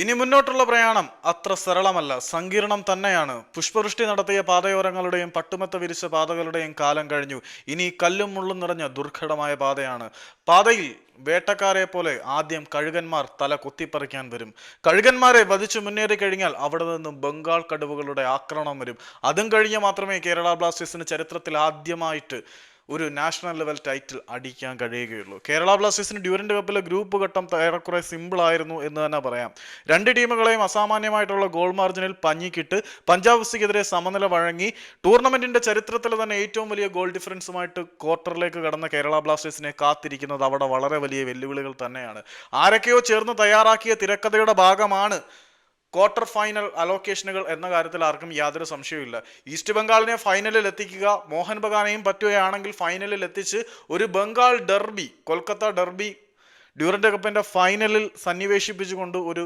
ഇനി മുന്നോട്ടുള്ള പ്രയാണം അത്ര സരളമല്ല. സങ്കീർണം തന്നെയാണ്. പുഷ്പവൃഷ്ടി നടത്തിയ പാതയോരങ്ങളുടെയും പട്ടുമത്ത വിരിച്ച പാതകളുടെയും കാലം കഴിഞ്ഞു. ഇനി കല്ലും മുള്ളും നിറഞ്ഞ ദുർഘടമായ പാതയാണ്. പാതയിൽ വേട്ടക്കാരെ പോലെ ആദ്യം കഴുകന്മാർ തല കുത്തിപ്പറിക്കാൻ വരും. കഴുകന്മാരെ വധിച്ചു മുന്നേറി കഴിഞ്ഞാൽ അവിടെ നിന്നും ബംഗാൾ കടുവകളുടെ ആക്രമണം വരും. അതും കഴിഞ്ഞ് മാത്രമേ കേരള ബ്ലാസ്റ്റേഴ്സിന് ചരിത്രത്തിൽ ആദ്യമായിട്ട് ഒരു നാഷണൽ ലെവൽ ടൈറ്റിൽ അടിക്കാൻ കഴിയുകയുള്ളൂ. കേരള ബ്ലാസ്റ്റേഴ്സിന് ഡ്യൂറന്റ് കപ്പിലെ ഗ്രൂപ്പ് ഘട്ടം ഏറെക്കുറെ സിമ്പിൾ ആയിരുന്നു എന്ന് തന്നെ പറയാം. രണ്ട് ടീമുകളെയും അസാമാന്യമായിട്ടുള്ള ഗോൾ മാർജിനിൽ പഞ്ഞിക്കിട്ട് പഞ്ചാബ് സിക്കെതിരെ സമനില വഴങ്ങി ടൂർണമെന്റിന്റെ ചരിത്രത്തിൽ തന്നെ ഏറ്റവും വലിയ ഗോൾ ഡിഫറൻസുമായിട്ട് ക്വാർട്ടറിലേക്ക് കടന്ന കേരള ബ്ലാസ്റ്റേഴ്സിനെ കാത്തിരിക്കുന്നത് അവിടെ വളരെ വലിയ വെല്ലുവിളികൾ തന്നെയാണ്. ആരൊക്കെയോ ചേർന്ന് തയ്യാറാക്കിയ തിരക്കഥയുടെ ഭാഗമാണ് ക്വാർട്ടർ ഫൈനൽ അലോക്കേഷനുകൾ എന്ന കാര്യത്തിൽ ആർക്കും യാതൊരു സംശയവുമില്ല. ഈസ്റ്റ് ബംഗാളിനെ ഫൈനലിൽ എത്തിക്കുക മോഹൻ ബഗാനെയും പറ്റുകയാണെങ്കിൽ ഫൈനലിൽ എത്തിച്ച് ഒരു Bengal derby Kolkata derby Durand കപ്പിന്റെ ഫൈനലിൽ സന്നിവേശിപ്പിച്ചുകൊണ്ട് ഒരു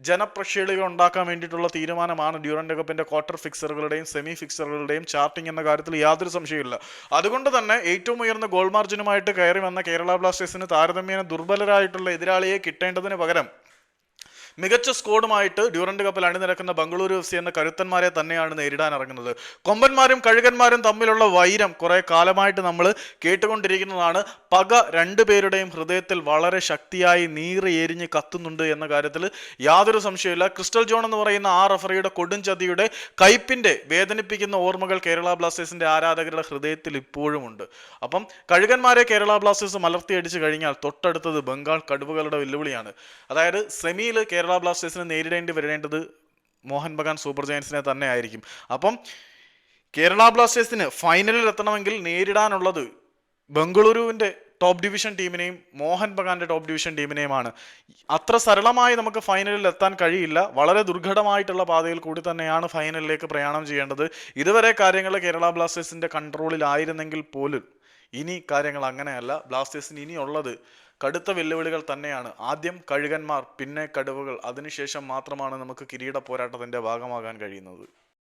ജനപ്രക്ഷേളിക ഉണ്ടാക്കാൻ വേണ്ടിയിട്ടുള്ള തീരുമാനമാണ് ഡ്യൂറന്റ് കപ്പിന്റെ ക്വാർട്ടർ ഫിക്സറുകളുടെയും സെമി ഫിക്സറുകളുടെയും ചാർട്ടിംഗ് എന്ന കാര്യത്തിൽ യാതൊരു സംശയമില്ല അതുകൊണ്ട് തന്നെ ഏറ്റവും ഉയർന്ന ഗോൾ മാർജിനുമായിട്ട് കയറി വന്ന കേരള ബ്ലാസ്റ്റേഴ്സിന് താരതമ്യേന ദുർബലരായിട്ടുള്ള എതിരാളിയെ കിട്ടേണ്ടതിന് പകരം മികച്ച സ്കോഡുമായിട്ട് ഡ്യൂറന്റ് കപ്പിൽ അണിനിരക്കുന്ന ബംഗളൂരു എഫ് സി എന്ന കരുത്തന്മാരെ തന്നെയാണ് നേരിടാൻ ഇറങ്ങുന്നത്. കൊമ്പന്മാരും കഴുകന്മാരും തമ്മിലുള്ള വൈരം കുറെ കാലമായിട്ട് നമ്മൾ കേട്ടുകൊണ്ടിരിക്കുന്നതാണ്. പക രണ്ടുപേരുടെയും ഹൃദയത്തിൽ വളരെ ശക്തിയായി നീറി എരിഞ്ഞ് കത്തുന്നുണ്ട് എന്ന കാര്യത്തിൽ യാതൊരു സംശയമില്ല ക്രിസ്റ്റൽ ജോൺ എന്ന് പറയുന്ന ആ റഫറിയുടെ കൊടുംചതിയുടെ കയ്പിന്റെ വേദനിപ്പിക്കുന്ന ഓർമ്മകൾ കേരള ബ്ലാസ്റ്റേഴ്സിന്റെ ആരാധകരുടെ ഹൃദയത്തിൽ ഇപ്പോഴുമുണ്ട്. അപ്പം കഴുകന്മാരെ കേരള ബ്ലാസ്റ്റേഴ്സ് മലർത്തിയടിച്ച് കഴിഞ്ഞാൽ തൊട്ടടുത്തത് ബംഗാൾ കടുവകളുടെ വെല്ലുവിളിയാണ്. അതായത് സെമിയിൽ കേരള ബ്ലാസ്റ്റേഴ്സിനെ നേരിടേണ്ടി വരേണ്ടത് മോഹൻ ബഗാൻ സൂപ്പർ ജയൻസിനെ തന്നെ ആയിരിക്കും. അപ്പം കേരള ബ്ലാസ്റ്റേഴ്സിന് ഫൈനലിൽ എത്തണമെങ്കിൽ നേരിടാനുള്ളത് ബംഗളൂരുവിന്റെ ടോപ്പ് ഡിവിഷൻ ടീമിനെയും മോഹൻ ബഗാന്റെ ടോപ്പ് ഡിവിഷൻ ടീമിനെയുമാണ് അത്ര സരളമായി നമുക്ക് ഫൈനലിൽ എത്താൻ കഴിയില്ല. വളരെ ദുർഘടമായിട്ടുള്ള പാതയിൽ കൂടി തന്നെയാണ് ഫൈനലിലേക്ക് പ്രയാണം ചെയ്യേണ്ടത്. ഇതുവരെ കാര്യങ്ങൾ കേരള ബ്ലാസ്റ്റേഴ്സിന്റെ കൺട്രോളിലായിരുന്നെങ്കിൽ പോലും ഇനി കാര്യങ്ങൾ അങ്ങനെയല്ല. ബ്ലാസ്റ്റേഴ്സിന് ഇനിയുള്ളത് കടുത്ത വെല്ലുവിളികൾ തന്നെയാണ്. ആദ്യം കഴുകന്മാർ പിന്നെ കടുവകൾ. അതിനുശേഷം മാത്രമാണ് നമുക്ക് കിരീട പോരാട്ടത്തിന്റെ ഭാഗമാകാൻ കഴിയുന്നത്.